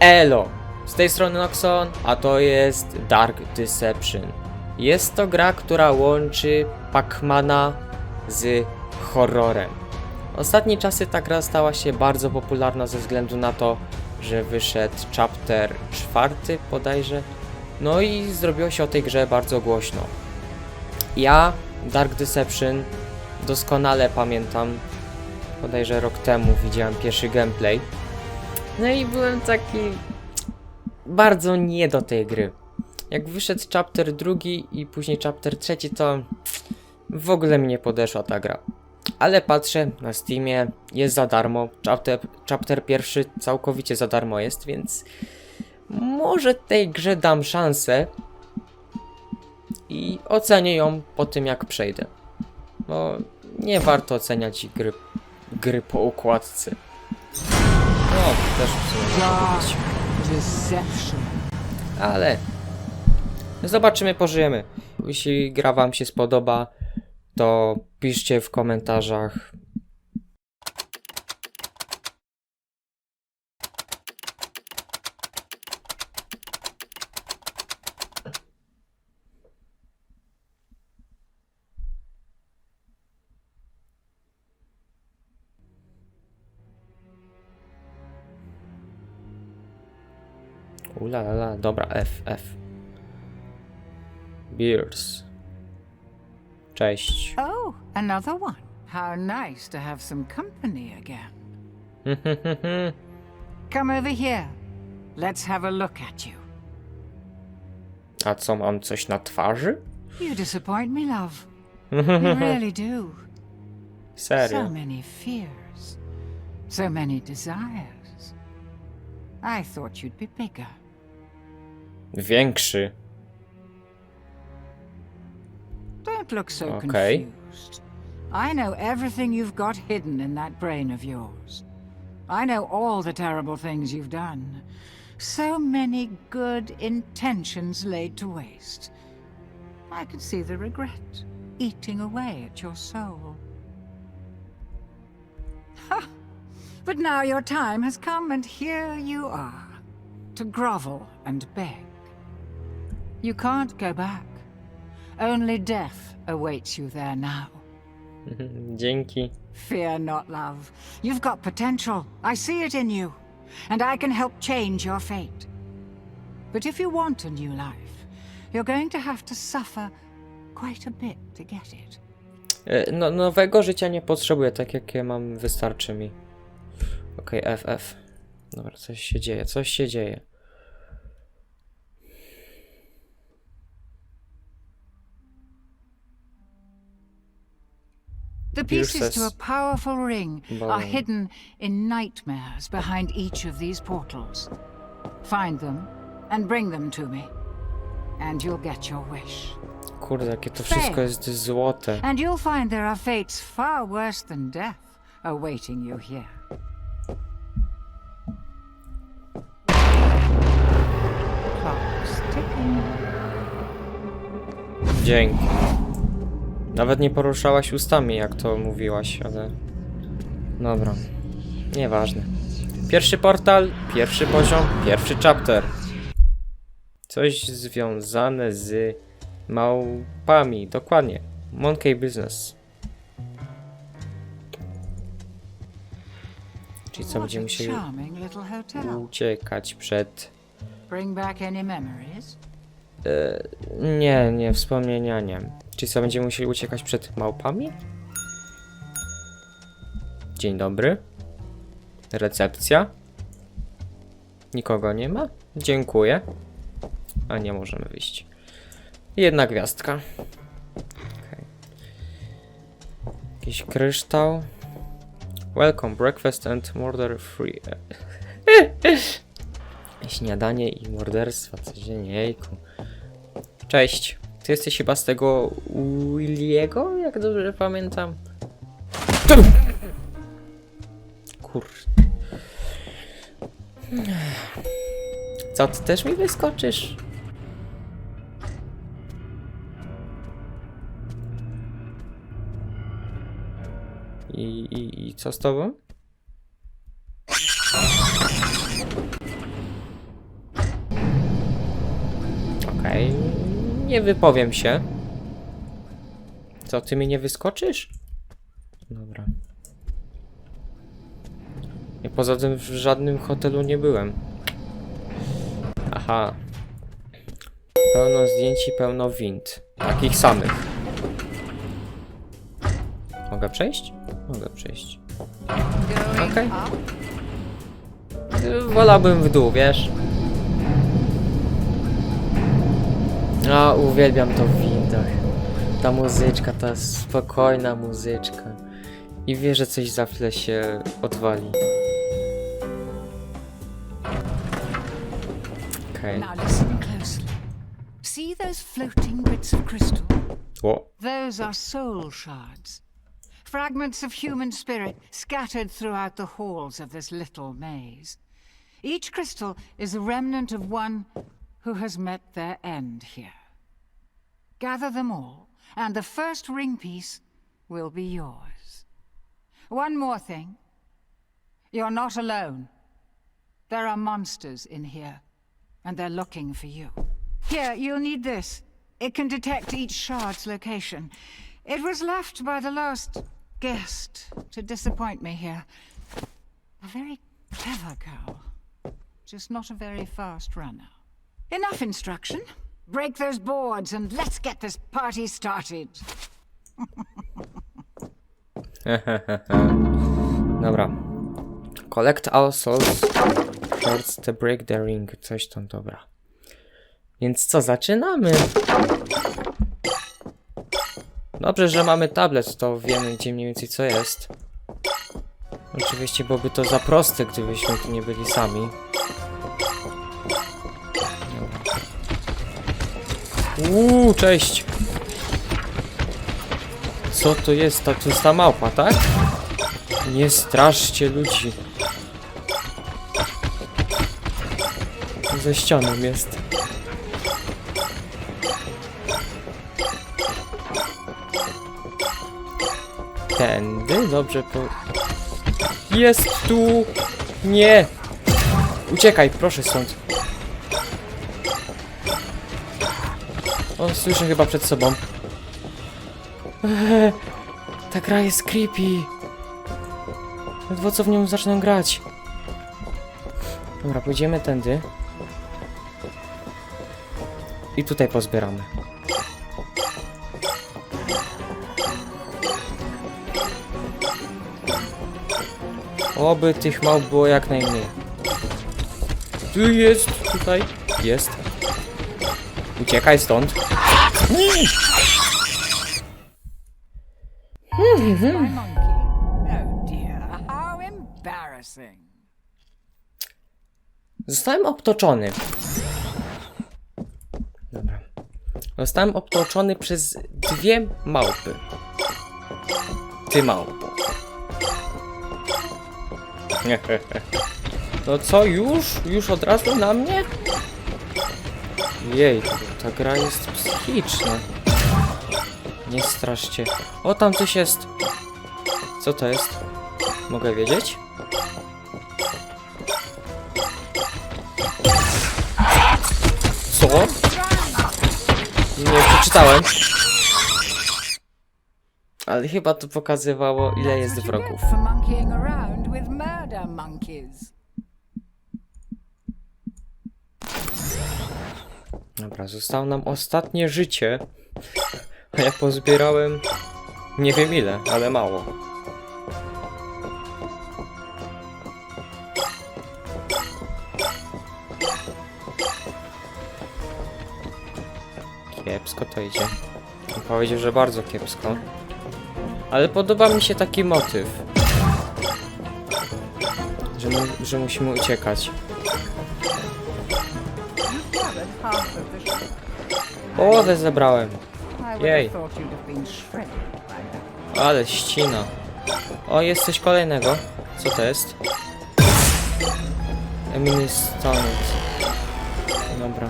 Elo! Z tej strony Noxon, a to jest Dark Deception. Jest to gra, która łączy Pacmana z horrorem. Ostatnie czasy ta gra stała się bardzo popularna ze względu na to, że wyszedł chapter czwarty bodajże. No i zrobiło się o tej grze bardzo głośno. Ja Dark Deception doskonale pamiętam. Bodajże rok temu widziałem pierwszy gameplay. No i byłem taki bardzo nie do tej gry. Jak wyszedł chapter drugi i później chapter trzeci, to w ogóle mi nie podeszła ta gra. Ale patrzę na Steamie, jest za darmo. Chapter, chapter pierwszy całkowicie za darmo jest, więc może tej grze dam szansę i ocenię ją po tym jak przejdę. Bo nie warto oceniać gry, gry po układce. No, też w sumie można powiedzieć. Deception. Ale zobaczymy, pożyjemy. Jeśli gra Wam się spodoba, to piszcie w komentarzach. Ula la la, dobra, F, F. Beers. Cześć. Oh, another one. How nice to have some company again. Come over here. Let's have a look at you. A co, mam coś na twarzy? You disappoint me, love. You really do. So many fears. So many desires. I thought you'd be bigger. Większy. Don't look so Okay. confused. I know everything you've got hidden in that brain of yours. I know all the terrible things you've done. So many good intentions laid to waste. I could see the regret eating away at your soul. Ha! But now your time has come, and here you are, to grovel and beg. You can't go back. Only death awaits you there now. Dzięki. Fear not, love. You've got potential. I see it in you. And I can help change your fate. But if you want a new life, you're going to have to suffer quite a bit to get it. E, No, nowego życia nie potrzebuję, tak jakie mam, wystarczy mi. Okej, F, F. Dobra, coś się dzieje, coś się dzieje. The pieces to a powerful ring are hidden in nightmares behind each of these portals. Find them and bring them to me, and you'll get your wish. Kurde, jakie to wszystko jest złote. And you'll find there are fates far worse than death awaiting you here. Clock's ticking. Dzięki. Nawet nie poruszałaś ustami, jak to mówiłaś, ale... Dobra. Nieważne. Pierwszy portal, pierwszy poziom, pierwszy chapter. Coś związane z małpami, dokładnie. Monkey Business. Czyli co, będziemy musieli uciekać przed... Memories? Nie, nie, wspomnienia nie. Czyli co, będziemy musieli uciekać przed małpami? Dzień dobry. Recepcja. Nikogo nie ma? Dziękuję. A nie możemy wyjść. Jedna gwiazdka. Okej. Jakiś kryształ. Welcome, breakfast and murder free. Śniadanie i morderstwa codziennie, jejku. Cześć. Ty jesteś chyba z tego Williego, jak dobrze pamiętam? Kur... Co, ty też mi wyskoczysz? I, i, i co z tobą? Nie wypowiem się. Co, ty mi nie wyskoczysz? Dobra. I poza tym w żadnym hotelu nie byłem. Aha. Pełno zdjęć i pełno wind. Takich samych. Mogę przejść? Mogę przejść. Going Okay. Wolałbym w dół, wiesz? A, uwielbiam to w windach. Ta muzyczka, ta spokojna muzyczka. I wie, że coś za chwilę się odwali. Okej. Now listen closely. See those floating bits of crystal? Okay. Those are soul shards. Fragments of human spirit scattered throughout the halls of this little maze. Each crystal is a remnant of one who has met their end here. Gather them all, and the first ring piece will be yours. One more thing. You're not alone. There are monsters in here, and they're looking for you. Here, you'll need this. It can detect each shard's location. It was left by the last guest to disappoint me here. A very clever girl, just not a very fast runner. Enough instruction. Break those boards and let's get this party started. Dobra. Collect all souls shards to break the ring. Coś tam, dobra. Więc co, zaczynamy? Dobrze, że mamy tablet, to wiemy gdzie mniej więcej co jest. Oczywiście byłoby to za proste, gdybyśmy tu nie byli sami. Uuu, cześć! Co to jest? Ta, to jest ta małpa, tak? Nie straszcie ludzi. Ze ścianą jest. Tędy? Dobrze po... Jest tu! Nie! Uciekaj, proszę stąd. O, słyszę chyba przed sobą. Eee, ta gra jest creepy. Ledwo co w nią zacznę grać. Dobra, pójdziemy tędy. I tutaj pozbieramy. Oby tych małp było jak najmniej. Tu jest, tutaj jest. Uciekaj stąd. Zostałem obtoczony. Dobra. Zostałem obtoczony przez dwie małpy. Ty małpo. No co, już? Już od razu na mnie? Jej, ta gra jest psychiczna. Nie straszcie. O, tam coś jest. Co to jest? Mogę wiedzieć? Co? Nie przeczytałem. Ale chyba to pokazywało, ile jest wrogów. Dobra, zostało nam ostatnie życie. A ja pozbierałem nie wiem ile, ale mało. Kiepsko to idzie. Powiedział, że bardzo kiepsko. Ale podoba mi się taki motyw. Że, że musimy uciekać. Shredded by now. Ale ścina. O, jest coś kolejnego. Co to jest? Emily Stonet. Dobra.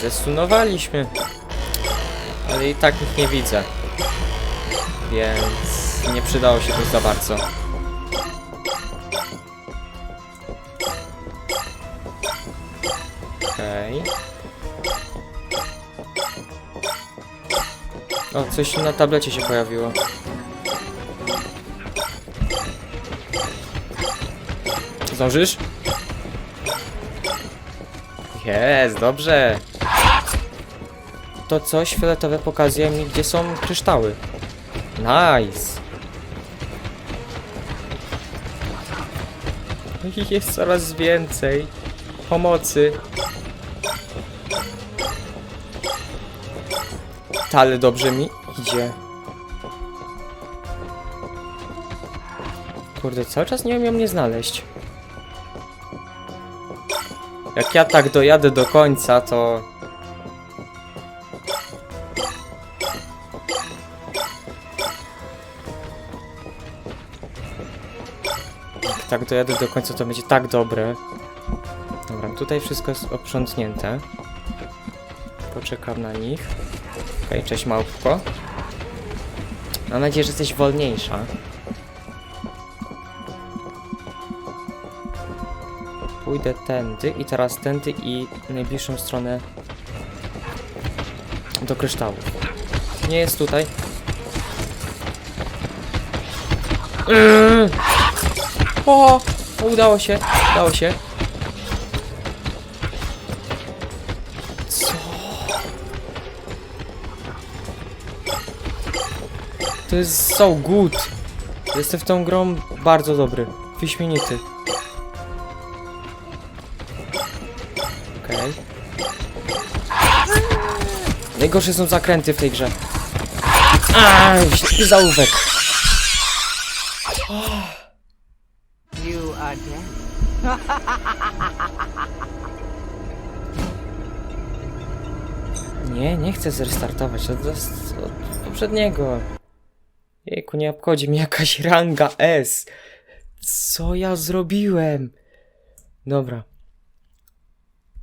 Zesunowaliśmy. Ale i tak ich nie widzę. Więc nie przydało się to za bardzo. O, coś na tablecie się pojawiło. Zdążysz? Jest, dobrze. To coś fioletowe pokazuje mi, gdzie są kryształy. Nice. Jest coraz więcej pomocy. Ale dobrze mi idzie. Kurde, cały czas nie umiem mnie znaleźć. Jak ja tak dojadę do końca, to... Jak tak dojadę do końca, to będzie tak dobre. Dobra, tutaj wszystko jest oprzątnięte. Poczekam na nich. Okej, cześć małpko. Mam nadzieję, że jesteś wolniejsza. Pójdę tędy i teraz tędy i najbliższą stronę do kryształów. Nie jest tutaj. Yy! O! Udało się, udało się. To jest so good. Jestem w tą grą bardzo dobry. Wyśmienity. Okej. Najgorsze są zakręty w tej grze. Ślepy zaułek. You are dead. Nie, nie chcę zrestartować. To jest od poprzedniego. Jejku, nie obchodzi mnie jakaś ranga S. Co ja zrobiłem? Dobra.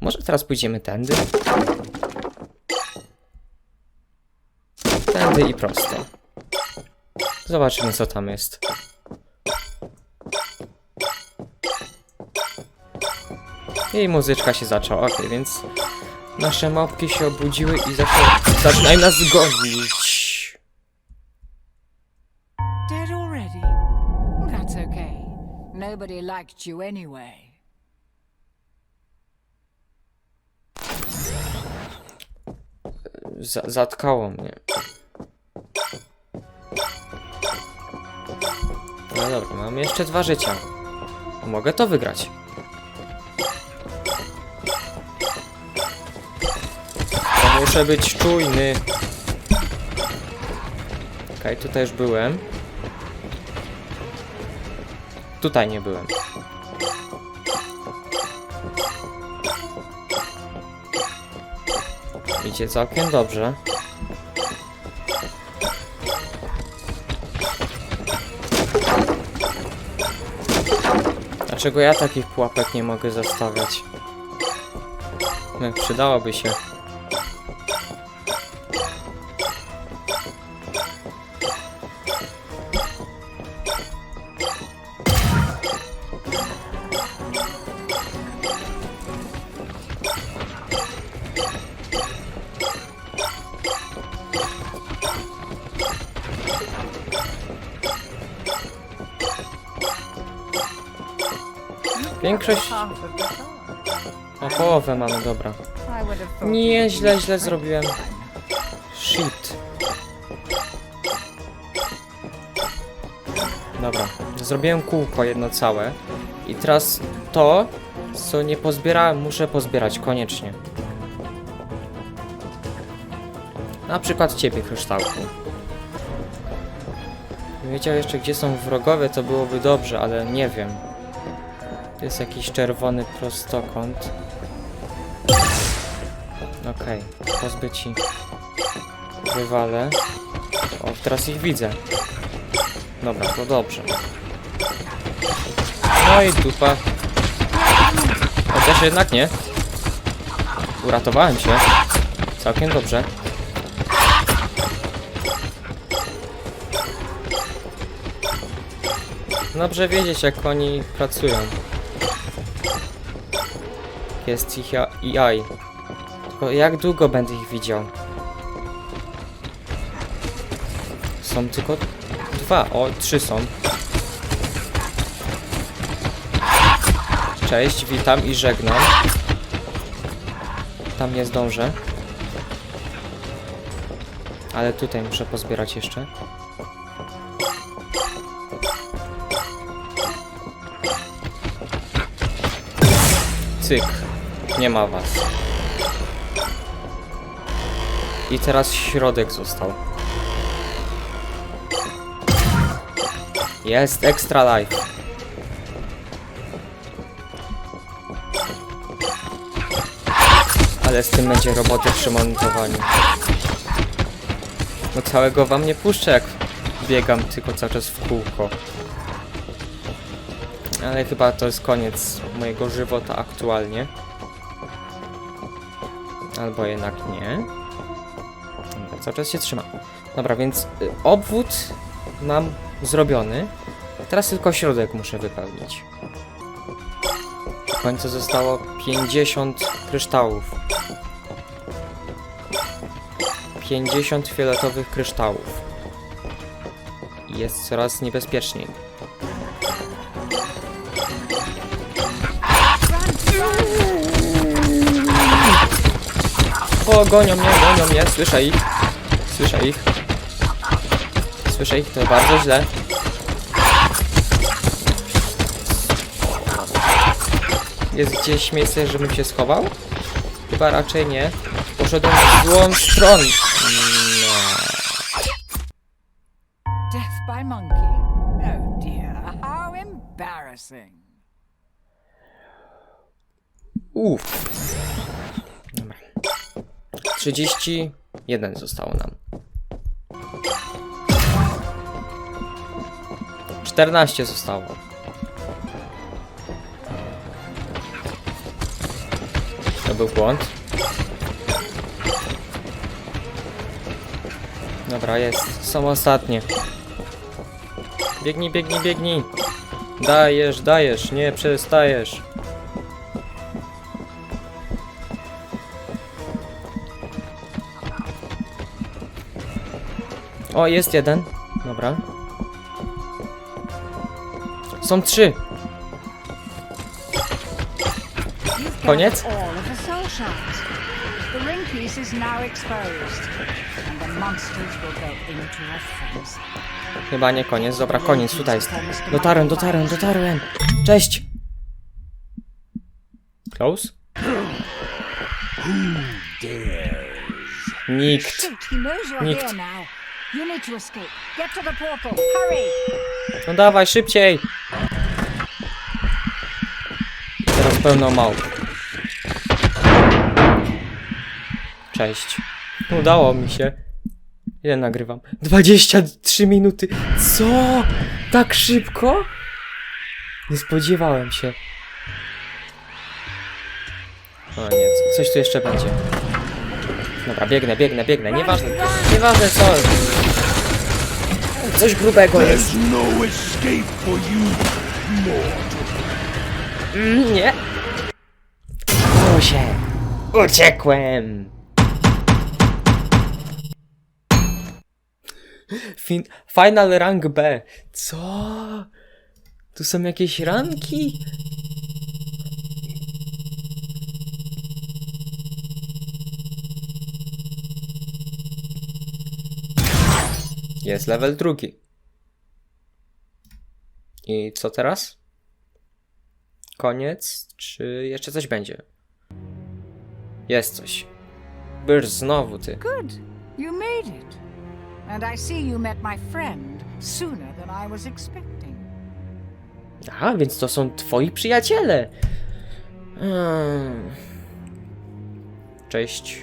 Może teraz pójdziemy tędy? Tędy i prosto. Zobaczymy, co tam jest. I muzyczka się zaczęła, ok, więc nasze małpki się obudziły i zaczynają nas gonić. Nobody liked you anyway. Z zatkało mnie. No dobra, mam jeszcze dwa życia. Mogę to wygrać. Muszę być czujny. Okej, tutaj już byłem. Tutaj nie byłem. Idzie całkiem dobrze. Dlaczego ja takich pułapek nie mogę zastawiać? No, przydałoby się. Większość... O połowę mamy, dobra. Nie, źle, źle zrobiłem. Shit. Dobra, zrobiłem kółko jedno całe. I teraz to, co nie pozbierałem, muszę pozbierać koniecznie. Na przykład ciebie, kryształku. Wiedział jeszcze, gdzie są wrogowie, to byłoby dobrze, ale nie wiem. Jest jakiś czerwony prostokąt. Okej, pozbyci. Wywalę. O, teraz ich widzę. Dobra, to dobrze. No i dupa. Chociaż jednak nie. Uratowałem cię. Całkiem dobrze. Dobrze wiedzieć, jak oni pracują. Jest ich AI. Tylko jak długo będę ich widział? Są tylko dwa. O, trzy są. Cześć, witam i żegnam. Tam nie zdążę. Ale tutaj muszę pozbierać jeszcze. Cyk. Nie ma was. I teraz środek został. Jest extra life. Ale z tym będzie roboty przy montowaniu. No całego wam nie puszczę jak biegam tylko cały czas w kółko. Ale chyba to jest koniec mojego żywota aktualnie. Albo jednak nie. Dobra, cały czas się trzyma. Dobra, więc y, obwód mam zrobiony. Teraz tylko środek muszę wypełnić. W końcu zostało 50 kryształów. 50 fioletowych kryształów. Jest coraz niebezpieczniej. O, gonią mnie, gonią mnie, słyszę ich. Słyszę ich. Słyszę ich, to bardzo źle. Jest gdzieś miejsce, żebym się schował? Chyba raczej nie. Poszedłem w złą stronę. 31 zostało nam. 14 zostało. To był błąd. Dobra, jest. Są ostatnie. Biegnij, biegnij, biegnij. Dajesz, dajesz, nie przestajesz. O, jest jeden. Dobra. Są trzy. Koniec? Chyba nie koniec. Dobra, koniec. Tutaj jest. Dotarłem, dotarłem, dotarłem. Cześć. Close? Nikt. Nikt. You need to escape. Get to the portal. Hurry! No dawaj, szybciej. Teraz pełno małp. Cześć. Udało mi się. Ile nagrywam? 23 minuty. Co? Tak szybko? Nie spodziewałem się. O nie, co- coś tu jeszcze będzie. Dobra, biegnę, biegnę, biegnę. Nieważne, nieważne co. Coś grubego jest. No. Mm, Nie. Udało się. Uciekłem. Fin Final rank B. Co? Tu są jakieś ranki? Jest level drugi. I co teraz? Koniec? Czy jeszcze coś będzie? Jest coś. Byż znowu ty. Good. You made it. And I see you met my friend sooner than I was expecting. Aha, więc to są twoi przyjaciele. Hmm. Cześć.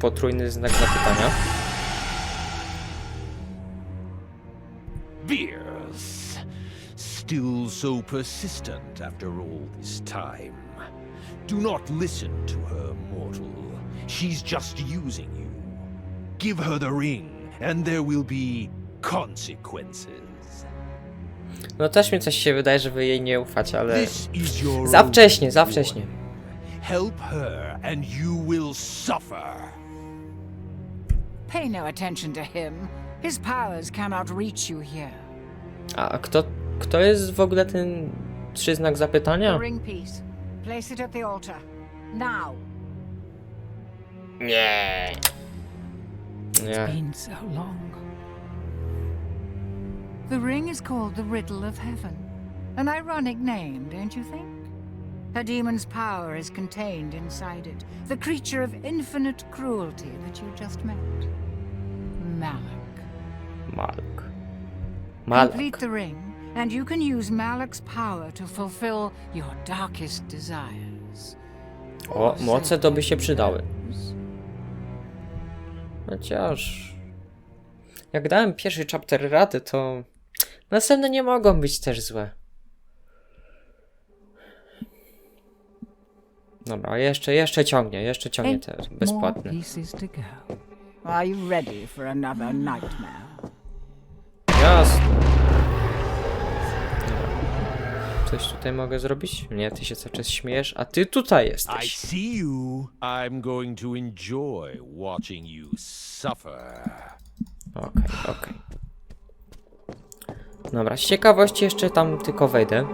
Potrójny znak zapytania. Still so persistent after all this time. Do not listen to her, mortal. She's just using you. Give her the ring, and there will be consequences. No też mi coś się wydaje, że wy jej nie ufacie, ale... This is your Za wcześnie, za wcześnie. Help her, and you will suffer. Pay no attention to him. His powers cannot reach you here. A kto, kto jest w ogóle ten trzyznak The zapytania? ring piece. Place it at the altar. Now. Nie. Nie. Been so long. The ring is called the Riddle of Heaven. An ironic name, don't you think? A demon's power is contained inside it. The creature of infinite cruelty that you just met. Malak. Malk. Malak. Complete the ring, and you can use Malak's power to fulfill your darkest desires. O, moce to by się przydały. Chociaż... Jak dałem pierwszy chapter rady, to... Następne nie mogą być też złe. Dobra, jeszcze, jeszcze ciągnie, jeszcze ciągnie te bezpłatne. pieces Coś tutaj mogę zrobić? Nie, ty się cały czas śmiejesz, a ty tutaj I jesteś. see you. I'm going to enjoy watching you suffer. Okej, okej. Dobra, z ciekawości jeszcze tam tylko wejdę.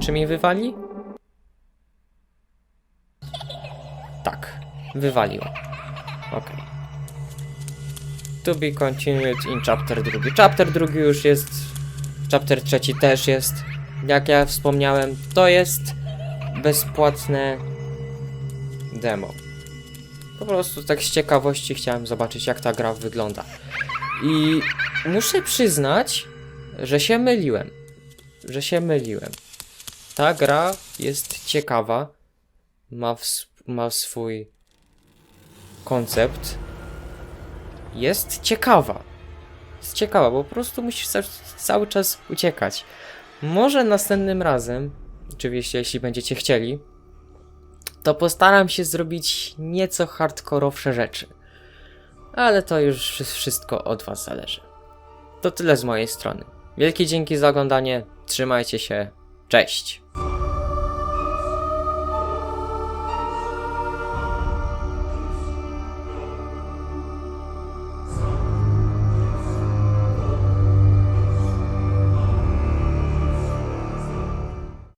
Czy mi wywali? Tak, wywaliło. Okej. To be continued in chapter drugi. Chapter drugi już jest. Chapter trzeci też jest. Jak ja wspomniałem, to jest bezpłatne demo. Po prostu tak z ciekawości chciałem zobaczyć, jak ta gra wygląda. I muszę przyznać, że się myliłem. Że się myliłem. Ta gra jest ciekawa. Ma, ma swój koncept. Jest ciekawa. Jest ciekawa, bo po prostu musisz ca- cały czas uciekać. Może następnym razem, oczywiście jeśli będziecie chcieli, to postaram się zrobić nieco hardkorowsze rzeczy. Ale to już wszy- wszystko od Was zależy. To tyle z mojej strony. Wielkie dzięki za oglądanie. Trzymajcie się. Cześć.